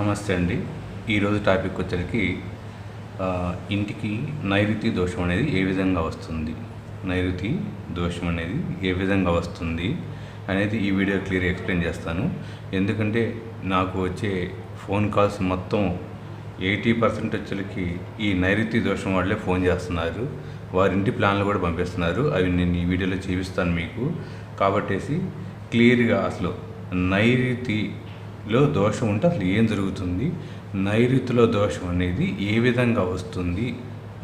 నమస్తే అండి. ఈరోజు టాపిక్ వచ్చరికి ఇంటికి నైరుతి దోషం అనేది ఏ విధంగా వస్తుంది? నైరుతి దోషం అనేది ఏ విధంగా వస్తుంది అనేది ఈ వీడియో క్లియర్ ఎక్స్ప్లెయిన్ చేస్తాను. ఎందుకంటే నాకు వచ్చే ఫోన్ కాల్స్ మొత్తం ఎయిటీ పర్సెంట్ వచ్చేకి ఈ నైరుతి దోషం వాళ్ళే ఫోన్ చేస్తున్నారు. వారి ఇంటి ప్లాన్లు కూడా పంపిస్తున్నారు. అవి నేను ఈ వీడియోలో చూపిస్తాను మీకు. కాబట్టేసి క్లియర్గా అసలు నైరుతి లో దోషం ఉంటే అసలు ఏం జరుగుతుంది? నైరుతిలో దోషం అనేది ఏ విధంగా వస్తుంది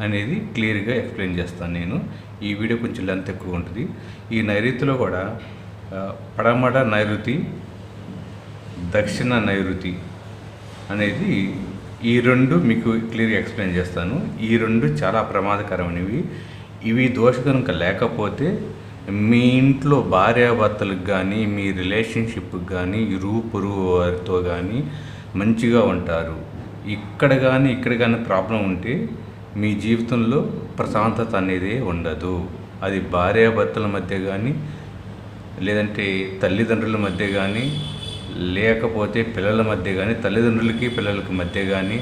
అనేది క్లియర్గా ఎక్స్ప్లెయిన్ చేస్తాను నేను. ఈ వీడియో కొంచెం లెంత్ ఎక్కువ ఉంటుంది. ఈ నైరుతిలో కూడా పడమడ పడమట నైరుతి దక్షిణ నైరుతి అనేది ఈ రెండు మీకు క్లియర్గా ఎక్స్ప్లెయిన్ చేస్తాను. ఈ రెండు చాలా ప్రమాదకరమైనవి. ఇవి దోష కనుక లేకపోతే మీ ఇంట్లో భార్యాభర్తలకు కానీ మీ రిలేషన్షిప్కి కానీ ఇరుగు పొరుగు వారితో కానీ మంచిగా ఉంటారు. ఇక్కడ కానీ ఇక్కడ కానీ ప్రాబ్లం ఉంటే మీ జీవితంలో ప్రశాంతత అనేది ఉండదు. అది భార్యాభర్తల మధ్య కానీ లేదంటే తల్లిదండ్రుల మధ్య కానీ లేకపోతే పిల్లల మధ్య కానీ తల్లిదండ్రులకి పిల్లలకి మధ్య కానీ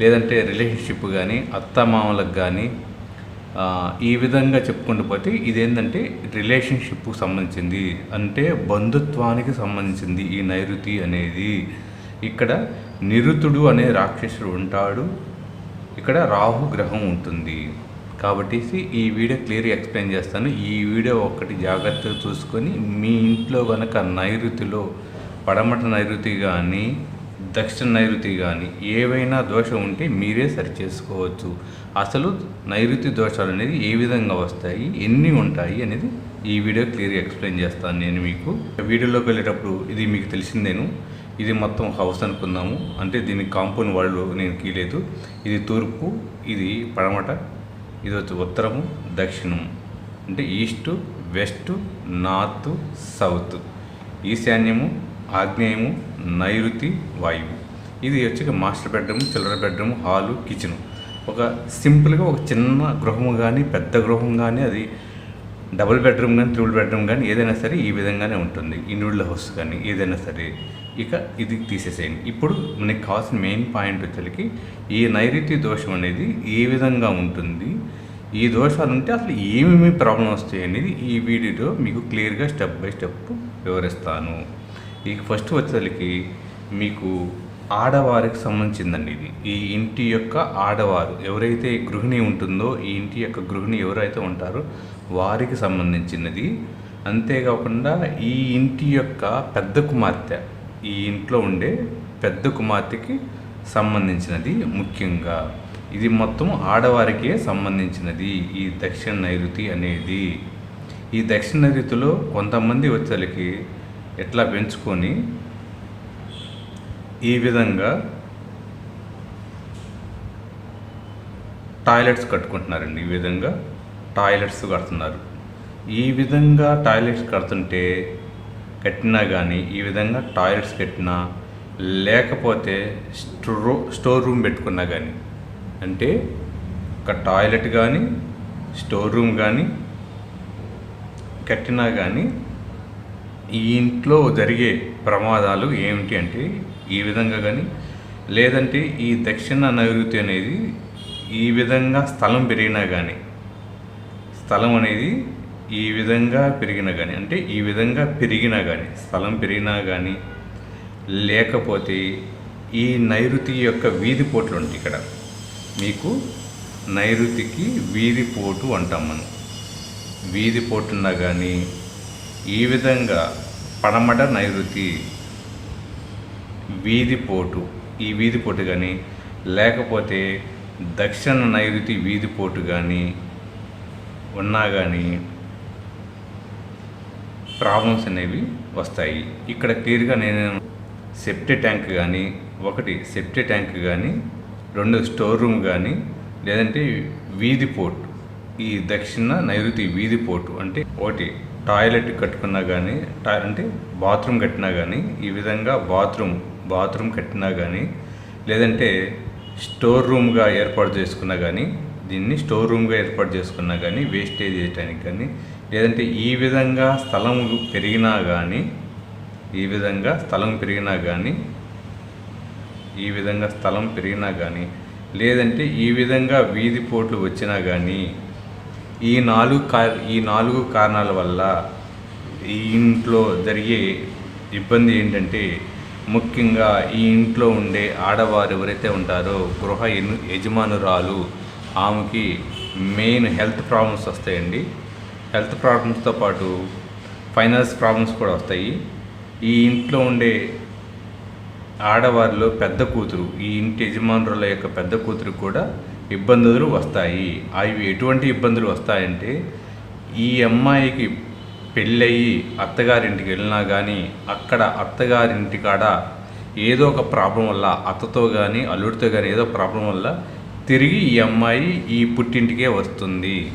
లేదంటే రిలేషన్షిప్ కానీ అత్తమామలకు కానీ ఈ విధంగా చెప్పుకుంటూ పోతే ఇదేంటంటే రిలేషన్షిప్కు సంబంధించింది. అంటే బంధుత్వానికి సంబంధించింది ఈ నైరుతి అనేది. ఇక్కడ నిరుతుడు అనే రాక్షసుడు ఉంటాడు. ఇక్కడ రాహు గ్రహం ఉంటుంది. కాబట్టి ఈ వీడియో క్లియర్గా ఎక్స్ప్లెయిన్ చేస్తాను. ఈ వీడియో ఒక్కటి జాగ్రత్తగా చూసుకొని మీ ఇంట్లో కనుక నైరుతిలో పడమట నైరుతి కానీ దక్షిణ నైరుతి కానీ ఏవైనా దోషం ఉంటే మీరే సరి చేసుకోవచ్చు అసలు నైరుతి దోషాలు అనేది ఏ విధంగా వస్తాయి? ఎన్ని ఉంటాయి? అనేది ఈ వీడియో క్లియర్గా ఎక్స్ప్లెయిన్ చేస్తాను నేను మీకు. వీడియోలోకి వెళ్ళేటప్పుడు ఇది మీకు తెలిసిందేను. ఇది మొత్తం హౌస్ అనుకుందాము. అంటే దీని కాంపౌండ్ వాళ్ళు నేను కీలేదు ఇది తూర్పు ఇది పడమట ఇది వచ్చి ఉత్తరము దక్షిణం అంటే ఈస్ట్ వెస్ట్ నార్త్ సౌత్. ఈశాన్యము ఆగ్నేయము నైరుతి వాయువు. ఇది వచ్చి మాస్టర్ బెడ్రూమ్ చిల్లర బెడ్రూమ్ హాలు కిచెన్. ఒక సింపుల్గా ఒక చిన్న గృహము కానీ పెద్ద గృహం కానీ అది డబుల్ బెడ్రూమ్ కానీ త్రిబుల్ బెడ్రూమ్ కానీ ఏదైనా సరే ఈ విధంగానే ఉంటుంది. ఇండివిజువల్ హౌస్ కానీ ఏదైనా సరే. ఇక ఇది తీసేసేయండి. ఇప్పుడు మనకి కావాల్సిన మెయిన్ పాయింట్ వచ్చేసరికి ఈ నైరుతి దోషం అనేది ఏ విధంగా ఉంటుంది? ఈ దోషాలు ఉంటే అసలు ఏమేమి ప్రాబ్లం వస్తాయి అనేది ఈ వీడియోలో మీకు క్లియర్గా స్టెప్ బై స్టెప్ వివరిస్తాను. ఈ ఫస్ట్ వచ్చేసరికి మీకు ఆడవారికి సంబంధించిందండి ఇది. ఈ ఇంటి యొక్క ఆడవారు ఎవరైతే గృహిణి ఉంటుందో ఈ ఇంటి యొక్క గృహిణి ఎవరైతే ఉంటారో వారికి సంబంధించినది. అంతేకాకుండా ఈ ఇంటి యొక్క పెద్ద కుమార్తె ఈ ఇంట్లో ఉండే పెద్ద కుమార్తెకి సంబంధించినది ముఖ్యంగా. ఇది మొత్తం ఆడవారికే సంబంధించినది ఈ దక్షిణ నైరుతి అనేది. ఈ దక్షిణ నైరుతిలో కొంతమంది వచ్చేసరికి ఎట్లా పెంచుకొని ఈ విధంగా టాయిలెట్స్ కట్టుకుంటున్నారండి. ఈ విధంగా టాయిలెట్స్ కడుతున్నారు. ఈ విధంగా టాయిలెట్స్ కడుతుంటే కట్టినా కానీ ఈ విధంగా టాయిలెట్స్ కట్టినా లేకపోతే స్టో స్టోర్ రూమ్ పెట్టుకున్నా కానీ అంటే ఒక టాయిలెట్ కానీ స్టోర్ రూమ్ కానీ కట్టినా కానీ ఈ ఇంట్లో జరిగే ప్రమాదాలు ఏమిటి అంటే ఈ విధంగా కానీ లేదంటే ఈ దక్షిణ నైరుతి అనేది ఈ విధంగా స్థలం పెరిగినా కానీ స్థలం అనేది ఈ విధంగా పెరిగినా కానీ అంటే ఈ విధంగా పెరిగినా కానీ స్థలం పెరిగినా కానీ లేకపోతే ఈ నైరుతి యొక్క వీధి పోట్లు ఉంటాయి ఇక్కడ. మీకు నైరుతికి వీధి పోటు అంటాం మనం. వీధి పోటున్నా కానీ ఈ విధంగా పడమట నైరుతి వీధి పోటు. ఈ వీధి పోటు కానీ లేకపోతే దక్షిణ నైరుతి వీధి పోటు కానీ ఉన్నా కానీ ప్రాబ్లమ్స్ అనేవి వస్తాయి. ఇక్కడ క్లియర్గా నేను సెప్టి ట్యాంక్ కానీ ఒకటి సెప్టి ట్యాంక్ కానీ రెండు స్టోర్ రూమ్ కానీ లేదంటే వీధి పోర్ట్ ఈ దక్షిణ నైరుతి వీధి పోర్టు అంటే ఒకటి టాయిలెట్ కట్టుకున్నా కానీ టా అంటే బాత్రూమ్ కట్టినా కానీ ఈ విధంగా బాత్రూమ్ బాత్రూమ్ కట్టినా కానీ లేదంటే స్టోర్ రూమ్గా ఏర్పాటు చేసుకున్నా కానీ దీన్ని స్టోర్ రూమ్గా ఏర్పాటు చేసుకున్నా కానీ వేస్టేజ్ చేయడానికి కానీ లేదంటే ఈ విధంగా స్థలం పెరిగినా కానీ ఈ విధంగా స్థలం పెరిగినా కానీ ఈ విధంగా స్థలం పెరిగినా కానీ లేదంటే ఈ విధంగా వీధి పోట్లు వచ్చినా కానీ ఈ నాలుగు కా ఈ నాలుగు కారణాల వల్ల ఈ ఇంట్లో జరిగే ఇబ్బంది ఏంటంటే ముఖ్యంగా ఈ ఇంట్లో ఉండే ఆడవారు ఎవరైతే ఉంటారో గృహ యజమానురాలు ఆమెకి మెయిన్ హెల్త్ ప్రాబ్లమ్స్ వస్తాయండి. హెల్త్ ప్రాబ్లమ్స్తో పాటు ఫైనాన్స్ ప్రాబ్లమ్స్ కూడా వస్తాయి. ఈ ఇంట్లో ఉండే ఆడవారిలో పెద్ద కూతురు ఈ ఇంటి యజమానుల యొక్క పెద్ద కూతురు కూడా ఇబ్బందులు వస్తాయి. అవి ఎటువంటి ఇబ్బందులు వస్తాయంటే ఈ అమ్మాయికి పెళ్ళయి అత్తగారింటికి వెళ్ళినా కానీ అక్కడ అత్తగారింటి కాడ ఏదో ఒక ప్రాబ్లం వల్ల అత్తతో కానీ అల్లుడితో కానీ ఏదో ప్రాబ్లం వల్ల తిరిగి ఈ అమ్మాయి ఈ పుట్టింటికే వస్తుంది.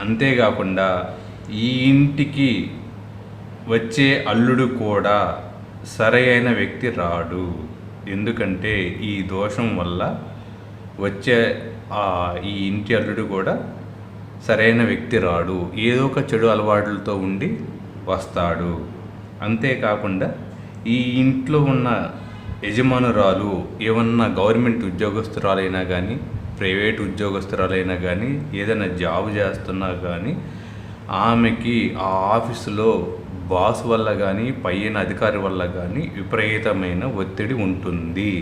అంతేకాకుండా ఈ ఇంటికి వచ్చే అల్లుడు కూడా సరైన వ్యక్తి రాడు. ఎందుకంటే ఈ దోషం వల్ల వచ్చే ఆ ఈ ఇంటి అల్లుడు కూడా సరైన వ్యక్తి రాడు. ఏదో ఒక చెడు అలవాట్లతో ఉండి వస్తాడు. అంతేకాకుండా ఈ ఇంట్లో ఉన్న యజమానురాలు ఏమన్నా గవర్నమెంట్ ఉద్యోగస్తురాలైనా కానీ ప్రైవేట్ ఉద్యోగస్తురాలైనా కానీ ఏదైనా జాబ్ చేస్తున్నా కానీ ఆమెకి ఆ ఆఫీసులో బాస్ వల్ల కానీ పైన అధికారి వల్ల కానీ విపరీతమైన ఒత్తిడి ఉంటుంది.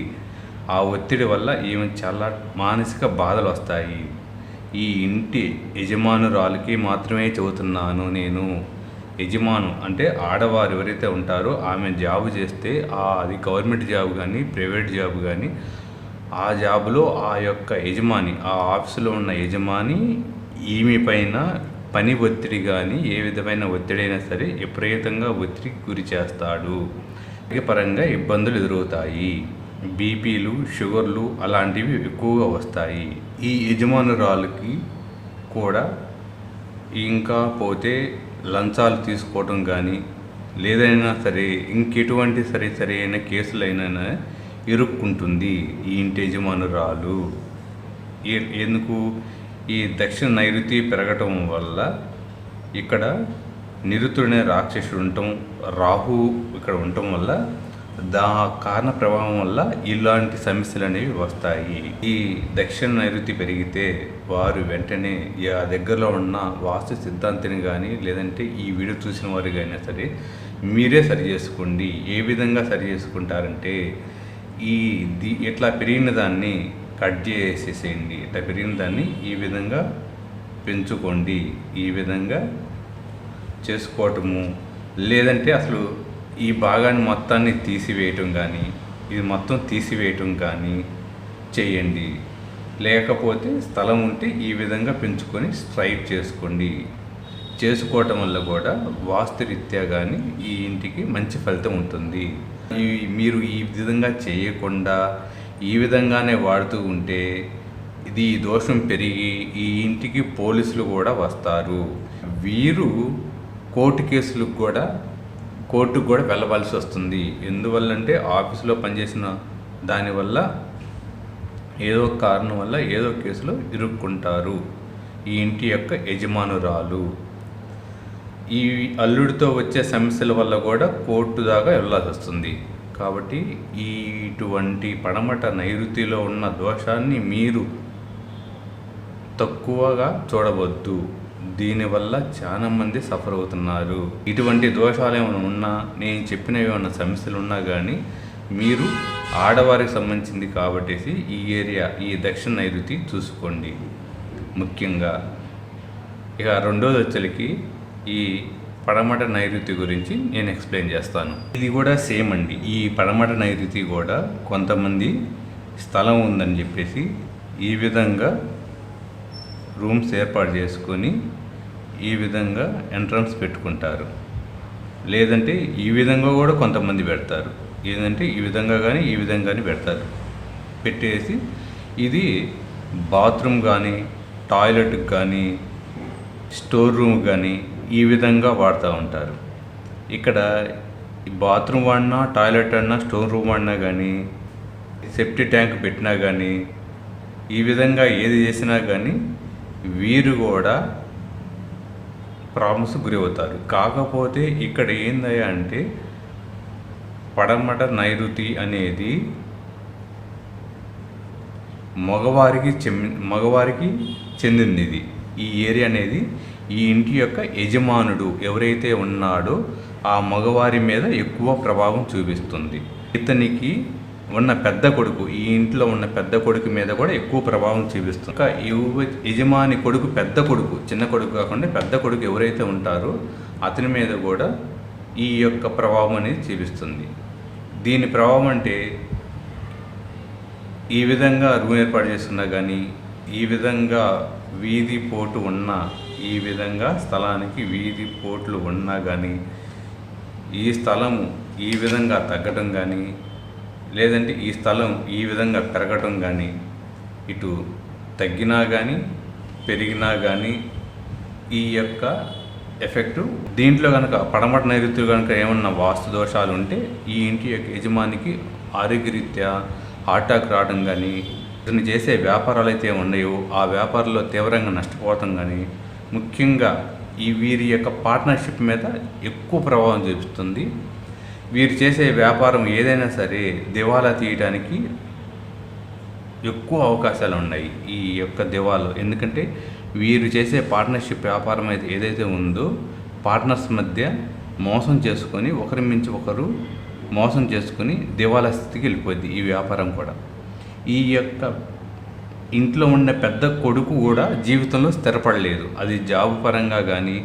ఆ ఒత్తిడి వల్ల ఈమె చాలా మానసిక బాధలు వస్తాయి. ఈ ఇంటి యజమానురాలకి మాత్రమే చెబుతున్నాను నేను. యజమాను అంటే ఆడవారు ఎవరైతే ఉంటారో ఆమె జాబ్ చేస్తే ఆ అది గవర్నమెంట్ జాబ్ కానీ ప్రైవేట్ జాబ్ కానీ ఆ జాబ్లో ఆ యొక్క యజమాని ఆ ఆఫీసులో ఉన్న యజమాని ఈమె పైన పని ఒత్తిడి కానీ ఏ విధమైన ఒత్తిడి అయినా సరే విపరీతంగా ఒత్తిడికి గురి చేస్తాడు. పరంగా ఇబ్బందులు ఎదురవుతాయి. బీపీలు షుగర్లు అలాంటివి ఎక్కువగా వస్తాయి. ఈ యజమానురాలకి కూడా ఇంకా పోతే లంచాలు తీసుకోవడం కానీ లేదైనా సరే ఇంకెటువంటి సరే సరైన కేసులైనా ఇరుక్కుంటుంది ఈ ఇంటి యజమానురాలు. ఎందుకు? ఈ దక్షిణ నైరుతి పెరగటం వల్ల ఇక్కడ నిరుతుడనే రాక్షసుడు ఉండటం రాహు ఇక్కడ ఉండటం వల్ల దా కారణ ప్రభావం వల్ల ఇలాంటి సమస్యలు అనేవి వస్తాయి. ఈ దక్షిణ నైరుతి పెరిగితే వారు వెంటనే ఆ దగ్గరలో ఉన్న వాస్తు సిద్ధాంతిని కానీ లేదంటే ఈ వీడియో చూసిన వారు కానీ సరే మీరే సరి చేసుకోండి. ఏ విధంగా సరి చేసుకుంటారంటే ఈ ది ఇట్లా పెరిగిన దాన్ని కట్ చేసేసేయండి. ఇట్లా పెరిగిన దాన్ని ఈ విధంగా పెంచుకోండి. ఈ విధంగా చేసుకోవటము. లేదంటే అసలు ఈ భాగాన్ని మొత్తాన్ని తీసివేయటం కానీ ఇది మొత్తం తీసివేయటం కానీ చేయండి. లేకపోతే స్థలం ఉంటే ఈ విధంగా పెంచుకొని స్ట్రైట్ చేసుకోండి. చేసుకోవటం వల్ల కూడా వాస్తురీత్యా కానీ ఈ ఇంటికి మంచి ఫలితం ఉంటుంది. మీరు ఈ విధంగా చేయకుండా ఈ విధంగానే వాడుతూ ఉంటే ఇది ఈ దోషం పెరిగి ఈ ఇంటికి పోలీసులు కూడా వస్తారు. వీరు కోర్టు కేసులకు కూడా కోర్టుకు కూడా వెళ్ళవలసి వస్తుంది. ఎందువల్లంటే ఆఫీసులో పనిచేసిన దానివల్ల ఏదో కారణం వల్ల ఏదో కేసులో ఇరుక్కుంటారు. ఈ ఇంటి యొక్క యజమానురాలు. ఈ అల్లుడితో వచ్చే సమస్యల వల్ల కూడా కోర్టు దాకా వెళ్ళాల్సి వస్తుంది. కాబట్టి ఈ ఇటువంటి పడమట నైరుతిలో ఉన్న దోషాన్ని మీరు తక్కువగా చూడవద్దు. దీనివల్ల చాలా మంది సఫర్ అవుతున్నారు. ఇటువంటి దోషాలు ఏమైనా ఉన్నా నేను చెప్పిన ఏమైనా సమస్యలు ఉన్నా కానీ మీరు ఆడవారికి సంబంధించింది కాబట్టేసి ఈ ఏరియా ఈ దక్షిణ నైరుతి చూసుకోండి. ముఖ్యంగా ఇక రెండోది వచ్చరికి ఈ పడమట నైరుతి గురించి నేను ఎక్స్ప్లెయిన్ చేస్తాను. ఇది కూడా సేమ్ అండి. ఈ పడమట నైరుతి కూడా కొంతమంది స్థలం ఉందని చెప్పేసి ఈ విధంగా రూమ్స్ ఏర్పాటు చేసుకొని ఈ విధంగా ఎంట్రన్స్ పెట్టుకుంటారు. లేదంటే ఈ విధంగా కూడా కొంతమంది పెడతారు. ఏంటంటే ఈ విధంగా కానీ ఈ విధంగా కానీ పెడతారు. పెట్టేసి ఇది బాత్రూమ్ కానీ టాయిలెట్కి కానీ స్టోర్ రూమ్ కానీ ఈ విధంగా వాడుతూ ఉంటారు. ఇక్కడ ఈ బాత్రూమ్ వాడినా టాయిలెట్ అన్నా స్టోర్ రూమ్ వాడినా కానీ సెఫ్టీ ట్యాంక్ పెట్టినా కానీ ఈ విధంగా ఏది చేసినా కానీ వీరు కూడా ప్రాబ్లమ్స్ గురి అవుతారు కాకపోతే ఇక్కడ ఏందయ్యా అంటే పడమట నైరుతి అనేది మగవారికి చెమ్ మగవారికి చెందింది. ఇది ఈ ఏరియా అనేది ఈ ఇంటి యొక్క యజమానుడు ఎవరైతే ఉన్నాడో ఆ మగవారి మీద ఎక్కువ ప్రభావం చూపిస్తుంది. ఇతనికి ఉన్న పెద్ద కొడుకు ఈ ఇంట్లో ఉన్న పెద్ద కొడుకు మీద కూడా ఎక్కువ ప్రభావం చూపిస్తుంది. ఇంకా యజమాని కొడుకు పెద్ద కొడుకు చిన్న కొడుకు కాకుండా పెద్ద కొడుకు ఎవరైతే ఉంటారో అతని మీద కూడా ఈ యొక్క ప్రభావం అనేది చూపిస్తుంది. దీని ప్రభావం అంటే ఈ విధంగా రూమ్ ఏర్పాటు చేస్తున్నా కానీ ఈ విధంగా వీధి పోటు ఉన్నా ఈ విధంగా స్థలానికి వీధి పోట్లు ఉన్నా కానీ ఈ స్థలము ఈ విధంగా తగ్గడం కానీ లేదంటే ఈ స్థలం ఈ విధంగా పెరగటం కానీ ఇటు తగ్గినా కానీ పెరిగినా కానీ ఈ యొక్క ఎఫెక్టు దీంట్లో కనుక పడమట నైరుతులు కనుక ఏమన్నా వాస్తు దోషాలు ఉంటే ఈ ఇంటి యొక్క యజమానికి ఆరోగ్యరీత్యా హార్ట్ అటాక్ రావడం కానీ ఇతను చేసే వ్యాపారాలు అయితే ఉన్నాయో ఆ వ్యాపారంలో తీవ్రంగా నష్టపోవటం కానీ ముఖ్యంగా ఈ వీరి యొక్క పార్ట్నర్షిప్ మీద ఎక్కువ ప్రభావం చూపిస్తుంది. వీరు చేసే వ్యాపారం ఏదైనా సరే దివాలా తీయడానికి ఎక్కువ అవకాశాలు ఉన్నాయి ఈ యొక్క దివాలో. ఎందుకంటే వీరు చేసే పార్ట్నర్షిప్ వ్యాపారం అయితే ఏదైతే ఉందో పార్ట్నర్స్ మధ్య మోసం చేసుకొని ఒకరి మించి ఒకరు మోసం చేసుకొని దివాలా స్థితికి వెళ్ళిపోద్ది ఈ వ్యాపారం కూడా. ఈ యొక్క ఇంట్లో ఉన్న పెద్ద కొడుకు కూడా జీవితంలో స్థిరపడలేదు. అది జాబ్ పరంగా కానీ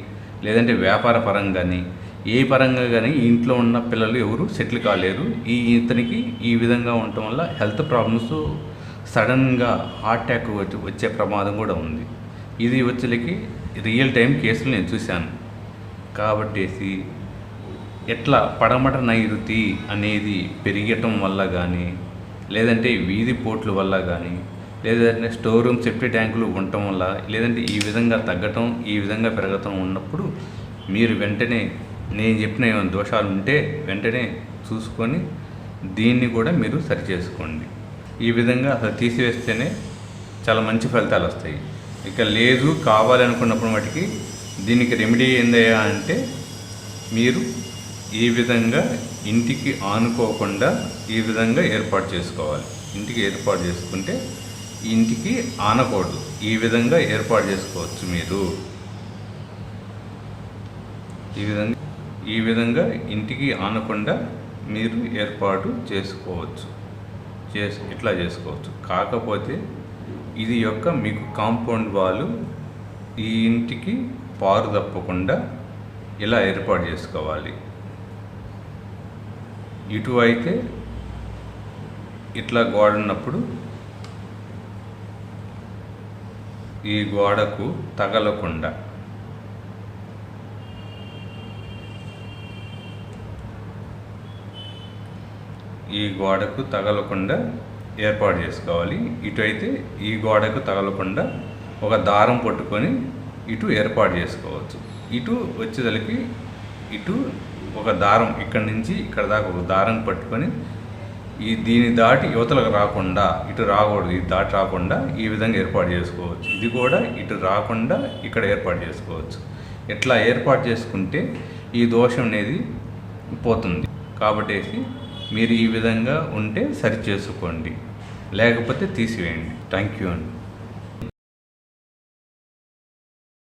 లేదంటే వ్యాపార పరంగా కానీ ఏ పరంగా కానీ ఇంట్లో ఉన్న పిల్లలు ఎవరు సెటిల్ కాలేరు ఈ ఇతనికి ఈ విధంగా ఉండటం వల్ల హెల్త్ ప్రాబ్లమ్స్ సడన్గా హార్ట్ అటాక్ వచ్చి వచ్చే ప్రమాదం కూడా ఉంది. ఇది వచ్చేకి రియల్ టైం కేసులు నేను చూశాను. కాబట్టేసి ఎట్లా పడమట నైరుతి అనేది పెరిగటం వల్ల కానీ లేదంటే వీధి పోట్ల వల్ల కానీ లేదంటే స్టోర్ రూమ్ సెఫ్టీ ట్యాంకులు ఉండటం వల్ల లేదంటే ఈ విధంగా తగ్గటం ఈ విధంగా పెరగటం ఉన్నప్పుడు మీరు వెంటనే నేను చెప్పిన ఏమైనా దోషాలు ఉంటే వెంటనే చూసుకొని దీన్ని కూడా మీరు సరి చేసుకోండి. ఈ విధంగా అసలు తీసివేస్తేనే చాలా మంచి ఫలితాలు వస్తాయి. ఇక లేదు కావాలి అనుకున్నప్పుడు మటుకి దీనికి రెమెడీ ఏందయ్యా అంటే మీరు ఈ విధంగా ఇంటికి ఆనుకోకుండా ఈ విధంగా ఏర్పాటు చేసుకోవాలి. ఇంటికి ఏర్పాటు చేసుకుంటే ఇంటికి ఆనకూడదు. ఈ విధంగా ఏర్పాటు చేసుకోవచ్చు మీరు. ఈ విధంగా ఈ విధంగా ఇంటికి ఆనకుండా మీరు ఏర్పాటు చేసుకోవచ్చు. చేసు ఇట్లా చేసుకోవచ్చు. కాకపోతే ఇది యొక్క మీకు కాంపౌండ్ వాళ్ళు ఈ ఇంటికి పారు తప్పకుండా ఇలా ఏర్పాటు చేసుకోవాలి. ఇటు అయితే ఇట్లా గోడ ఉన్నప్పుడు ఈ గోడకు తగలకుండా ఈ గోడకు తగలకుండా ఏర్పాటు చేసుకోవాలి. ఇటు అయితే ఈ గోడకు తగలకుండా ఒక దారం పట్టుకొని ఇటు ఏర్పాటు చేసుకోవచ్చు. ఇటు వచ్చేదలికి ఇటు ఒక దారం ఇక్కడి నుంచి ఇక్కడ దాకా ఒక దారం పట్టుకొని ఈ దీని దాటి యువతలకు రాకుండా ఇటు రాకూడదు ఇది దాటి రాకుండా ఈ విధంగా ఏర్పాటు చేసుకోవచ్చు. ఇది కూడా ఇటు రాకుండా ఇక్కడ ఏర్పాటు చేసుకోవచ్చు. ఇట్లా ఏర్పాటు చేసుకుంటే ఈ దోషం అనేది పోతుంది. కాబట్టి మీరు ఈ విధంగా ఉంటే సరి చేసుకోండి లేకపోతే తీసివేయండి. థ్యాంక్ యూ అండి.